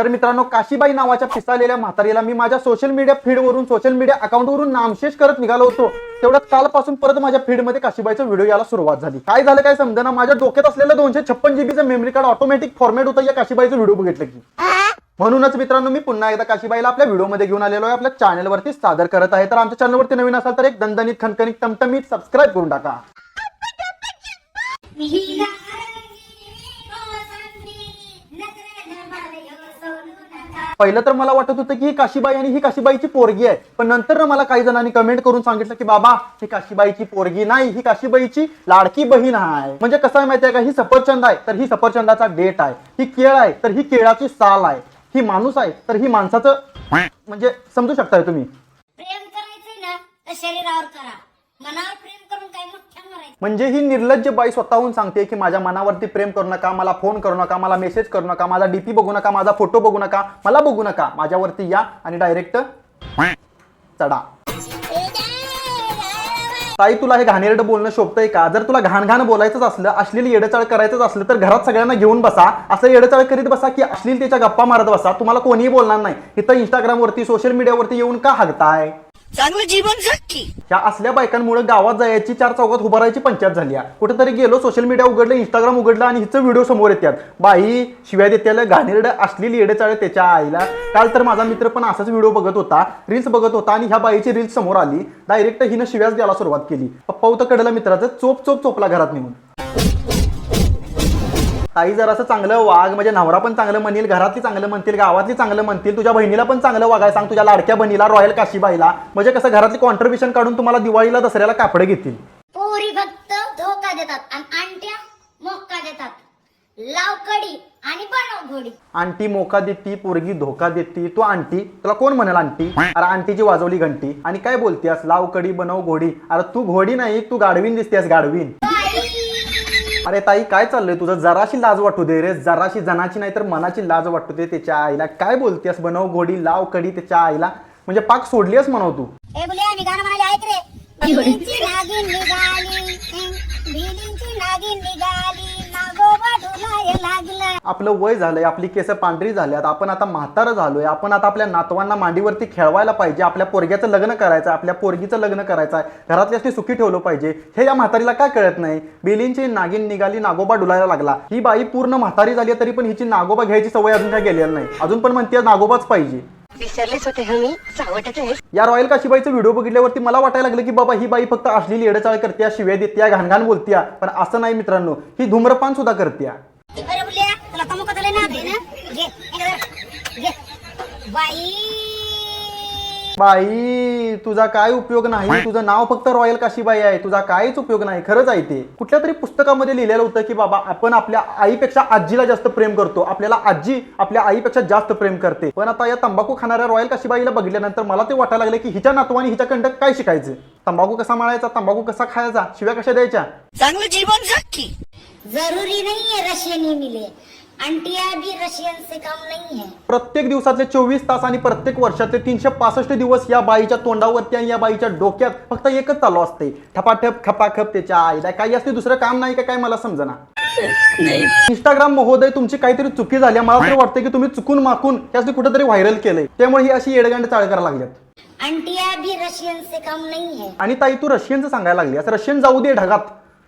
तर मित्रांनो काशीबाई नावाच्या पिसालेल्या म्हातारीला मी माझ्या सोशल मीडिया फीडवरून सोशल मीडिया अकाउंटवरून नामशेष करत निघालो होतो. तेवढ्यात कालपासून परत माझ्या फीडमध्ये काशीबाईचा व्हिडिओ यायला सुरुवात झाली. काय झालं काय समजा माझ्या डोक्यात असलेलं दोनशे छप्पन जीबीचं मेमरी कार्ड ऑटोमॅटिक फॉर्मेट होतं या काशीबाईचं व्हिडिओ बघितलं की. म्हणूनच मित्रांनो मी पुन्हा एकदा काशीबाईला आपल्या व्हिडिओमध्ये घेऊन आलेलो आहे आपल्या चॅनलवरती सादर करत आहे. तर आमच्या चॅनलवरती नवीन असाल तर एक दणदणीत खणखणीत टमटमीत सबस्क्राईब करून टाका. पहिलं तर मला वाटत होतं की ही काशीबाई आणि ही काशीबाईची पोरगी आहे. पण नंतर ना मला काही जणांनी कमेंट करून सांगितलं की बाबा ही काशीबाईची पोरगी नाही ही काशीबाईची लाडकी बहीण आहे. म्हणजे कसं आहे माहितीये का? ही सफरचंद आहे तर ही सफरचंदाचा डेट आहे. ही केळ आहे तर ही केळाची साल आहे. ही माणूस आहे तर ही माणसाचं म्हणजे समजू शकताय तुम्ही. प्रेम करायचं ना तर शरीरावर करा. मनावर प्रेम करून काय मग? म्हणजे ही निर्लज्ज बाई स्वतःहून सांगते की माझ्या मनावरती प्रेम करू नका मला फोन करू नका मला मेसेज करू नका माझा डीपी बघू नका माझा फोटो बघू नका मला बघू नका. माझ्यावरती या आणि डायरेक्ट चढा. ताई तुला हे घाणेरडं बोलणं शोभतंय का? जर तुला घाण घाण बोलायचंच असलं अश्लील येडचाळ करायचंच असलं तर घरात सगळ्यांना घेऊन बसा. असं येडचाळ करीत बसा की अश्लील त्याच्या गप्पा मारत बसा. तुम्हाला कोणीही बोलणार नाही. इथं इंस्टाग्रामवरती सोशल मीडियावरती येऊन का हागताय? चांगलं जीवन जग की. ह्या असल्या बायकांमुळे गावात जायची चार चौकात उभारायची पंचायत झाली आहे. कुठेतरी गेलो सोशल मीडिया उघडलं इंस्टाग्राम उघडलं आणि हिचं व्हिडिओ समोर येतात. बाई शिव्या देत्याला घाणेरडं असलेली येडेचाळे त्याच्या आईला. काल तर माझा मित्र पण असाच व्हिडिओ बघत होता रील्स बघत होता आणि ह्या बाईची रील्स समोर आली. डायरेक्ट हिनं शिव्याच द्यायला सुरुवात केली. पप्पा होतं कडलं मित्राचं चोप चोप चोपला घरात नेऊन. ताई जर असं चांगलं वाघ म्हणजे नवरा पण चांगलं म्हणतील घरातली चांगलं म्हणतील गावातली चांगलं म्हणतील तुझ्या बहिणीला पण चांगलं वागाय सांग तुझ्या लाडक्या बहिणीला रॉयल काशीबाईला. म्हणजे कसं घरातली कॉन्ट्रीब्युशन काढून तुम्हाला दिवाळीला दसऱ्याला कापडे घेतील. पोरी फक्त धोका देतात आणि मोक्का देतात. लाव कडी आणि बनव घोडी. आंटी मोका देती पोरगी धोका देती. तू आंटी तुला कोण म्हणाल आंटी? अरे आंटीची वाजवली घंटी. आणि काय बोलतेस लाव कडी बनव घोडी. अरे तू घोडी नाही तू गाडवीन दिसतेस गाडवीन अरे ताई काय चाललंय तुझं? जराशी लाज वाटू दे रे. जराशी जनाची नाही तर मनाची लाज वाटू दे त्याच्या आईला. काय बोलतेस बनव घोडी लाव कडी त्याच्या आईला. म्हणजे पाक सोडलीस म्हणव तू. ए मी गाणं म्हणाले ऐक रे. नागिन निघाली भिलींची नागिन निघाली नागोबा आपलं वय झालंय आपली केस पांढरी झाल्यात आपण आता म्हातारं झालोय आपण आता आपल्या नातवांना मांडीवरती खेळवायला पाहिजे आपल्या पोरग्याचं लग्न करायचं आहे आपल्या पोरगीचं लग्न करायचं आहे घरातल्याशी सुखी ठेवलं पाहिजे हे या म्हातारीला काय कळत नाही? बेलींची नागिन निघाली नागोबा डुलायला लागला. ही बाई पूर्ण म्हातारी झाली तरी पण हिची नागोबा घ्यायची सवय अजून काय गेलेली नाही. अजून पण म्हणते नागोबाच पाहिजे. विसरलेच होते या रॉयल काशीबाईचा व्हिडिओ बघितल्यावरती मला वाटायला लागलं की बाबा ही बाई फक्त असलेली येडचाळ करत्या शिव्या देत्या घाणघाण बोलत्या पण असं नाही मित्रांनो ही धूम्रपान सुद्धा करत्या अरे बुले तुला तमुक झाले ना दे ना घे हे धर. घे बाई तुझा काय उपयोग नाही? तुझं नाव फक्त रॉयल काशीबाई आहे. तुझा काहीच उपयोग नाही. खरंच आहे ते. कुठल्या तरी पुस्तकामध्ये लिहिलेलं होतं की बाबा आपण आपल्या आईपेक्षा आजीला जास्त प्रेम करतो. आपल्याला आजी आपल्या आईपेक्षा जास्त प्रेम करते. पण आता या तंबाखू खाणाऱ्या रॉयल काशीबाईला बघितल्यानंतर मला ते वाटायला लागले की हिच्या नातवानी हिच्याकडं काय शिकायचं? तंबाखू कसा माळायचा? तंबाखू कसा खायचा? शिव्या कशा द्यायच्या? चांगलं जीवन जरुरी की रशियन मिले. अंटिया भी रशियन से कम नहीं है। प्रत्येक दिवसातले चोवीस तास आणि प्रत्येक वर्षातले तीनशे पासष्ट दिवस या बाईच्या तोंडावरती आणि या बाईच्या डोक्यात फक्त एकच चालू असते. ठपाठप खपाखप त्याच्या आईला. काही असते दुसरं काम नाही का काय मला समजना? इंस्टाग्राम महोदय तुमची काहीतरी चुकी झाली. आहे. मला तरी वाटतं की तुम्ही चुकून माकून त्यासाठी कुठेतरी व्हायरल केलंय. त्यामुळे ही अशी येडगांड चाळ करायला लागल्यात अंटिया भी रशियन से कम नहीं है। आणि ताई तू रशियनचं सांगायला लागली. असं रशियन जाऊ दे ढगात.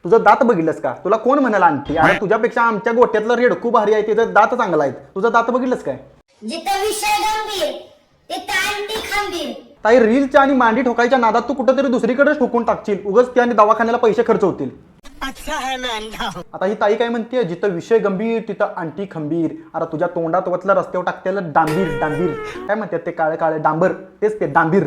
तुझं दात बघितलंस का? तुला कोण म्हणाल आणते आणि तुझ्यापेक्षा आमच्या गोट्यातलं रेडकू भारी आहे त्याचं दात चांगला आहे तुझं दात बघितलंस काय? जिथं विषय गंभीर तिथं अंटी खंबीर. ताई रीलच्या आणि मांडी ठोकायच्या नादात तू कुठेतरी दुसरीकडेच ठोकून टाकशील. उगच त्या आणि दवाखान्याला पैसे खर्च होतील. अच्छा है आता ही ताई काय म्हणते? जिथं विषय गंभीर तिथं अंटी खंबीर. अरे तुझ्या तोंडात वतलं रस्त्यावर टाकतेलं डांबीर डांबीर. काय म्हणतात ते काळे काळे? डांबर. तेच ते डांबीर.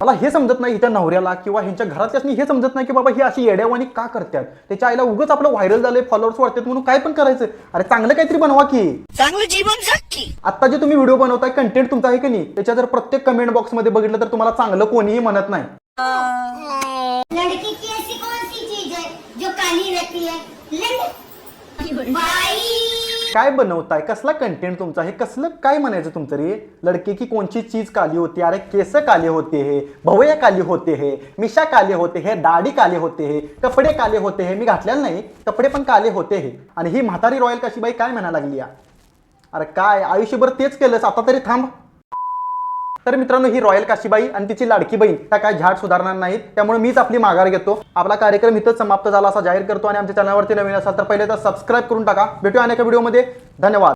मला हे समजत नाही हिच्या नवऱ्याला किंवा ह्यांच्या घरातल्याच हे समजत नाही की बाबा ही अशी येड्यावानी का करतात त्याच्या आईला उगच आपलं व्हायरल झालंय फॉलोअर्स वाढतात म्हणून काय पण करायचं? अरे चांगलं काहीतरी बनवा की. चांगलं जीवन जग की. आता जे तुम्ही व्हिडिओ बनवताय कंटेंट तुमचा आहे की नाही? त्याच्या जर प्रत्येक कमेंट बॉक्समध्ये बघितलं तर तुम्हाला चांगलं कोणीही म्हणत नाही. लड़की की ऐसी कौन सी चीज है जो काली रहती है लड़. बाई! काय बनवताय? कसला कंटेंट तुमचा? हे कसलं काय म्हणायचं तुमचं रे? लडके की कोणची चीज काली होती? अरे केस काले होते हे भवया काली होते हे मिशा काले होते हे दाढी काले होते हे कपडे काले होते हे. मी घातलेलं नाही कपडे पण काले होते हे. आणि ही म्हातारी रॉयल काशीबाई काय म्हणायला लागली या? अरे काय? आयुष्यभर तेच केलंस आता तरी थांब. तर मित्रांनो ही रॉयल काशीबाई आणि तिची लाडकी बहीण त्या काय झाड सुधारणार नाहीत. त्यामुळे मीच आपली माघार घेतो. आपला कार्यक्रम इथंच समाप्त झाला असा जाहीर करतो आणि आमच्या चॅनलवरती नवीन असाल तर पहिले तर सबस्क्राईब करून टाका. भेटूया अनेक व्हिडिओमध्ये. धन्यवाद.